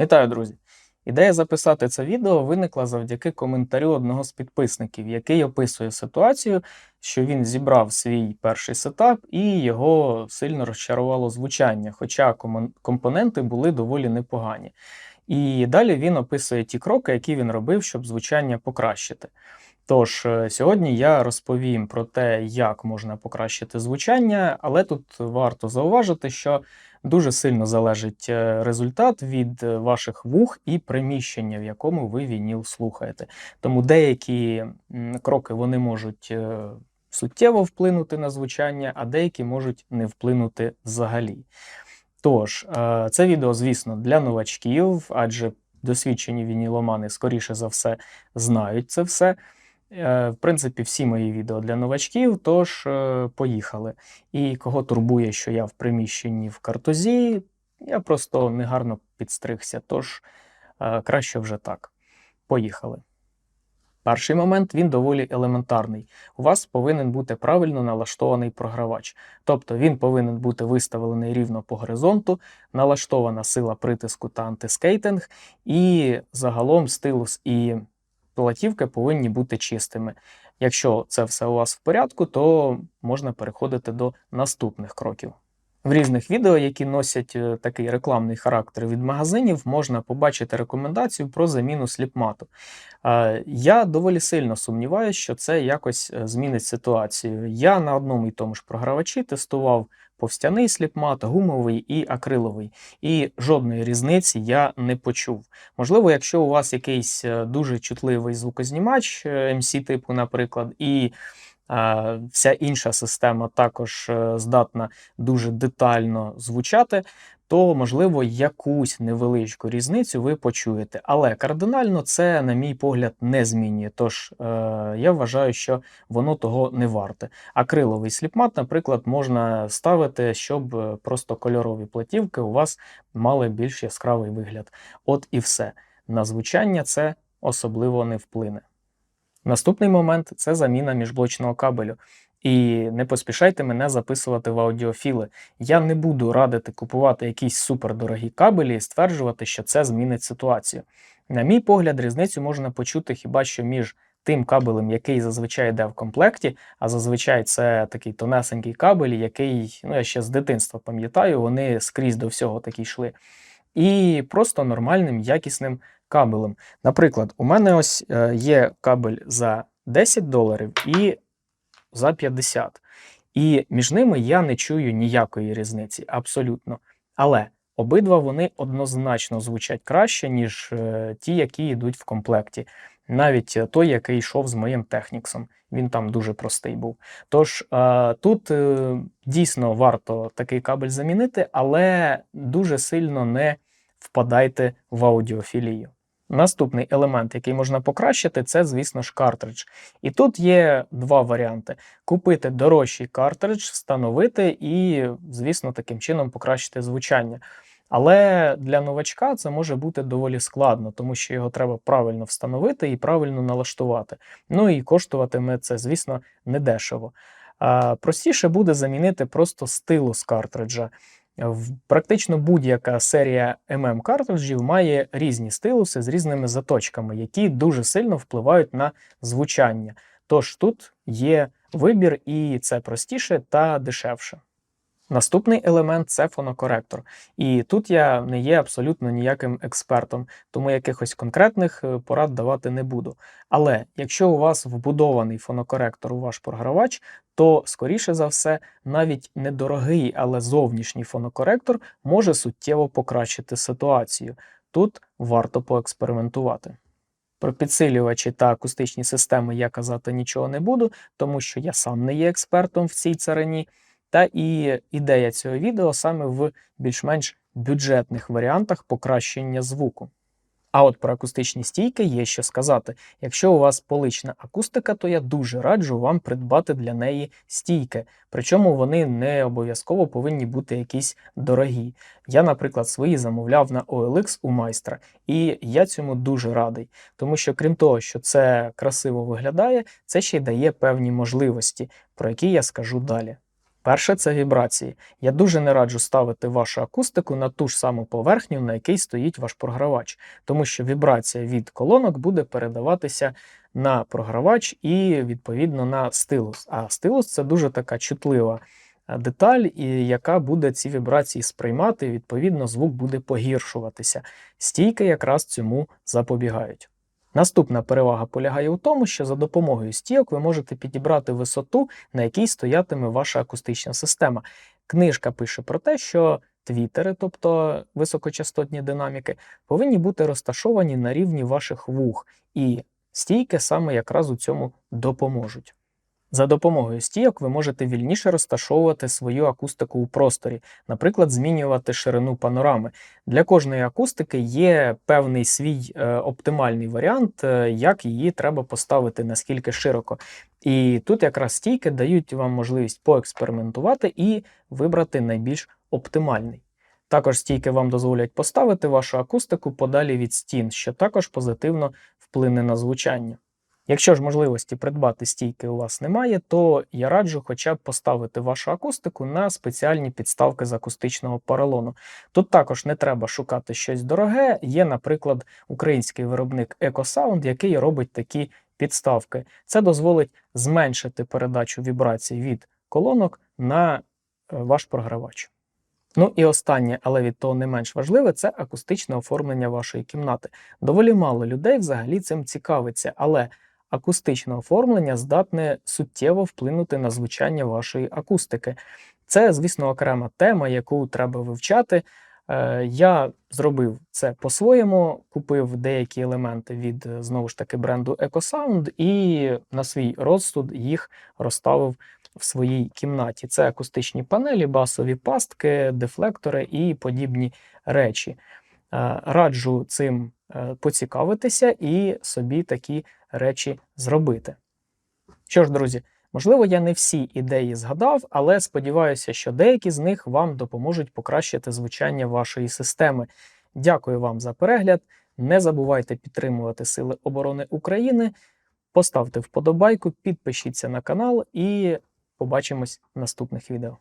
Вітаю, друзі! Ідея записати це відео виникла завдяки коментарю одного з підписників, який описує ситуацію, що він зібрав свій перший сетап і його сильно розчарувало звучання, хоча компоненти були доволі непогані. І далі він описує ті кроки, які він робив, щоб звучання покращити. Тож е, сьогодні я розповім про те, як можна покращити звучання, але тут варто зауважити, що дуже сильно залежить е, результат від е, ваших вух і приміщення, в якому ви вініл слухаєте. Тому деякі кроки вони можуть е, суттєво вплинути на звучання, а деякі можуть не вплинути взагалі. Тож, це відео, звісно, для новачків, адже досвідчені вініломани, скоріше за все, знають це все. Е, В принципі, всі мої відео для новачків, тож е, поїхали. І кого турбує, що я в приміщенні в картузі, я просто негарно підстригся, тож е, краще вже так. Поїхали. Перший момент він доволі елементарний. У вас повинен бути правильно налаштований програвач. Тобто він повинен бути виставлений рівно по горизонту, налаштована сила притиску та антискейтинг, і загалом стилус і платівки повинні бути чистими. Якщо це все у вас в порядку, то можна переходити до наступних кроків. В різних відео, які носять е, такий рекламний характер від магазинів, можна побачити рекомендацію про заміну сліпмату. Я доволі сильно сумніваюся, що це якось е, змінить ситуацію. Я на одному і тому ж програвачі тестував повстяний сліпмат, гумовий і акриловий, і жодної різниці я не почув. Можливо, якщо у вас якийсь е, дуже чутливий звукознімач MC типу, наприклад, і вся інша система також е, здатна дуже детально звучати, то можливо якусь невеличку різницю ви почуєте. Але кардинально це, на мій погляд, не змінює. Тож е, я вважаю, що воно того не варте. Акриловий сліпмат, наприклад, можна ставити, щоб е, просто кольорові платівки у вас мали більш яскравий вигляд. От і все. На звучання це особливо не вплине. Наступний момент це заміна міжблочного кабелю. І не поспішайте мене записувати в аудіофіли. Я не буду радити купувати якісь супердорогі кабелі і стверджувати, що це змінить ситуацію. На мій погляд, різницю можна почути хіба що між тим кабелем, який зазвичай йде в комплекті, а зазвичай це такий тонесенький кабель, який, ну я ще з дитинства пам'ятаю, вони скрізь до всього такі йшли. І просто нормальним якісним кабелем. Наприклад, у мене ось е, є кабель за 10 доларів і за 50. І між ними я не чую ніякої різниці, абсолютно. Але обидва вони однозначно звучать краще, ніж е, ті, які йдуть в комплекті. Навіть е, той, який йшов з моїм техніксом. Він там дуже простий був. Тож тут дійсно варто такий кабель замінити, але дуже сильно не впадайте в аудіофілію. Наступний елемент, який можна покращити, це, звісно ж, картридж. І тут є два варіанти: купити дорожчий картридж, встановити і, звісно, таким чином покращити звучання. Але для новачка це може бути доволі складно, тому що його треба правильно встановити і правильно налаштувати. Ну і коштуватиме це, звісно, недешево. Простіше буде замінити просто стилус картриджа. Практично будь-яка серія mm картриджів має різні стилуси з різними заточками, які дуже сильно впливають на звучання. Тож тут є вибір, і це простіше та дешевше. Наступний елемент це фонокоректор. І тут я не є абсолютно ніяким експертом, тому якихось конкретних е, порад давати не буду. Але якщо у вас вбудований фонокоректор у ваш програвач, то скоріше за все, навіть недорогий, але зовнішній фонокоректор може суттєво покращити ситуацію. Тут варто поекспериментувати. Про підсилювачі та акустичні системи я казати нічого не буду, тому що я сам не є експертом в цій царині. Та і ідея цього відео саме в більш-менш бюджетних варіантах покращення звуку. А от про акустичні стійки є що сказати. Якщо у вас полична акустика, то я дуже раджу вам придбати для неї стійки. Причому вони не обов'язково повинні бути якісь дорогі. Я, наприклад, свої замовляв на OLX у майстра, і я цьому дуже радий, тому що крім того, що це красиво виглядає, це ще й дає певні можливості, про які я скажу далі. Перше це вібрації. Я дуже не раджу ставити вашу акустику на ту ж саму поверхню, на якій стоїть ваш програвач, тому що вібрація від колонок буде передаватися на програвач і відповідно на стилус. А стилус це дуже така чутлива е, деталь, і яка буде ці вібрації сприймати, відповідно, звук буде погіршуватися. Стійки якраз цьому запобігають. Наступна перевага полягає у тому, що за допомогою стійок ви можете підібрати висоту, на якій стоятиме ваша акустична система. Книжка пише про те, що твітери, тобто високочастотні динаміки, повинні бути розташовані на рівні ваших вух, і стійки саме якраз у цьому допоможуть. За допомогою стійок ви можете вільніше розташовувати свою акустику у просторі, наприклад, змінювати ширину панорами. Для кожної акустики є певний свій е, оптимальний варіант, е, як її треба поставити наскільки широко. І тут якраз стійки дають вам можливість поекспериментувати і вибрати найбільш оптимальний. Також стійки вам дозволять поставити вашу акустику подалі від стін, що також позитивно вплине на звучання. Якщо ж можливості придбати стійки у вас немає, то я раджу хоча б поставити вашу акустику на спеціальні підставки з акустичного поролону. Тут також не треба шукати щось дороге. Є, наприклад, український виробник EcoSound, який робить такі підставки. Це дозволить зменшити передачу вібрацій від колонок на е, ваш програвач. Ну і останнє, але від того не менш важливе, це акустичне оформлення вашої кімнати. Доволі мало людей взагалі цим цікавиться, але акустичне оформлення здатне суттєво вплинути на звучання вашої акустики. Це, звісно, окрема тема, яку треба вивчати. Е, Я зробив це по-своєму, купив деякі елементи від знову ж таки бренду EcoSound і на свій розсуд їх розставив в своїй кімнаті. Це акустичні панелі, басові пастки, дефлектори і подібні речі. Е, Раджу цим е, поцікавитися і собі такі речі зробити. Що ж, друзі, можливо, я не всі ідеї згадав, але сподіваюся, що деякі з них вам допоможуть покращити звучання вашої системи. Дякую вам за перегляд. Не забувайте підтримувати Сили оборони України. Поставте вподобайку, підпишіться на канал і побачимось в наступних відео.